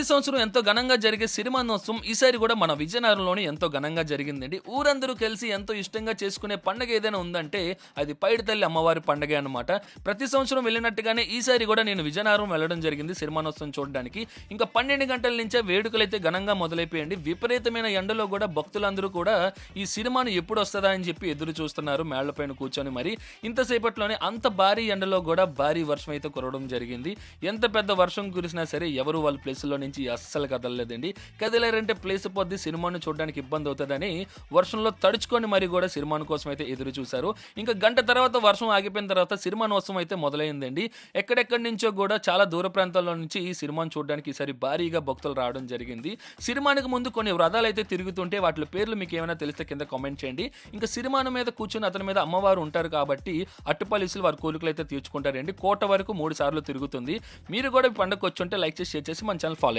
ప్రతి సంవత్సరం ఎంతో ఘనంగా జరిగే సిరిమానోత్సవం ఈసారి కూడా మన విజయనగరంలోనే ఎంతో ఘనంగా జరిగిందండి. ఊరందరూ కలిసి ఎంతో ఇష్టంగా చేసుకునే పండగ ఏదైనా ఉందంటే అది పైడి తల్లి అమ్మవారి పండగ అనమాట ప్రతి సంవత్సరం వెళ్ళినట్టుగానే ఈసారి కూడా నేను విజయనగరం వెళ్ళడం జరిగింది సిరిమానోత్సవం చూడడానికి. ఇంకా పన్నెండు గంటల నుంచే వేడుకలు అయితే ఘనంగా మొదలైపోయండి విపరీతమైన ఎండలో కూడా భక్తులందరూ కూడా ఈ సినిమాను ఎప్పుడు వస్తుందా అని చెప్పి ఎదురు చూస్తున్నారు మేళ్ళపైన కూర్చొని మరి. ఇంతసేపట్లోనే అంత భారీ ఎండలో కూడా భారీ వర్షం అయితే కురవడం జరిగింది. ఎంత పెద్ద వర్షం కురిసినా సరే ఎవరు వాళ్ళ ప్లేస్లో నుంచి అస్సలు కదలలేదండి. కదిలేరంటే ప్లేస్ పోద్ది సినిమాను చూడడానికి ఇబ్బంది అవుతుందని వర్షంలో తడుచుకొని మరి కూడా సినిమాను కోసం అయితే ఎదురు చూశారు. ఇంకా గంట తర్వాత వర్షం ఆగిపోయిన తర్వాత సినిమానోత్సవం అయితే మొదలైందండి. ఎక్కడెక్కడి నుంచో కూడా చాలా దూర ప్రాంతాల్లో నుంచి ఈ సినిమాను చూడడానికి ఈసారి భారీగా భక్తులు రావడం జరిగింది. సినిమానికి ముందు కొన్ని వ్రతాలు అయితే తిరుగుతుంటే వాటి పేర్లు మీకు ఏమైనా తెలిస్తే కింద కామెంట్ చేయండి. ఇంకా సినిమాను మీద కూర్చొని అతని మీద అమ్మవారు ఉంటారు కాబట్టి అట్టుపల్లిసులు వారి కోరికలు అయితే తీర్చుకుంటారండి. కోట వరకు మూడు సార్లు తిరుగుతుంది. మీరు కూడా పండుగ వచ్చి ఉంటే లైక్ చేసి షేర్ చేసి మన ఛానల్ ఫాలో